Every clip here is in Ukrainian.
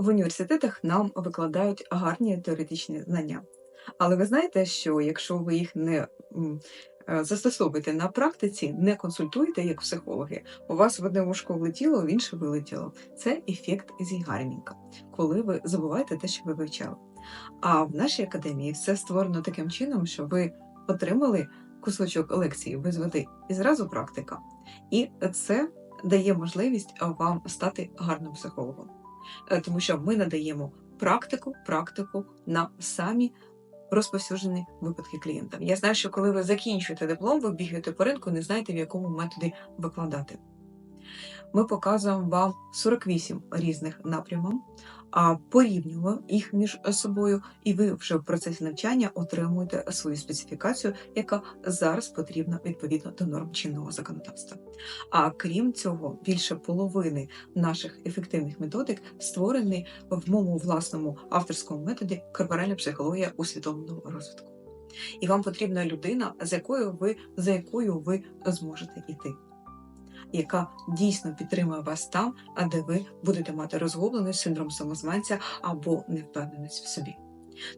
В університетах нам викладають гарні теоретичні знання. Але ви знаєте, що якщо ви їх не е, застосовуєте на практиці, не консультуєте як психологи, у вас в одне вушко влетіло, в інше вилетіло. Це ефект зігарнінга, коли ви забуваєте те, що ви вивчали. А в нашій академії все створено таким чином, що ви отримали кусочок лекції без води і зразу практика. І це дає можливість вам стати гарним психологом. Е, Тому що ми надаємо практику, практику на самі розповсюджені випадки клієнтам. Я знаю, що коли ви закінчуєте диплом, ви бігаєте по ринку, не знаєте, в якому методі викладати. Ми показуємо вам 48 різних напрямів, а порівнюємо їх між собою, і ви вже в процесі навчання отримуєте свою специфікацію, яка зараз потрібна відповідно до норм чинного законодавства. А крім цього, більше половини наших ефективних методик створені в моєму власному авторському методі корпоральна психологія усвідомленого розвитку. І вам потрібна людина, з якою ви за якою ви зможете йти яка дійсно підтримує вас там, а де ви будете мати розгублений синдром самозванця або невпевненість в собі.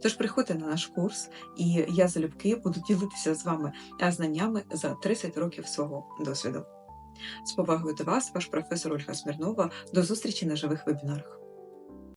Тож приходьте на наш курс, і я залюбки буду ділитися з вами е, знаннями за 30 років свого досвіду. З повагою до вас, ваш професор Ольга Смірнова. До зустрічі на живих вебінарах.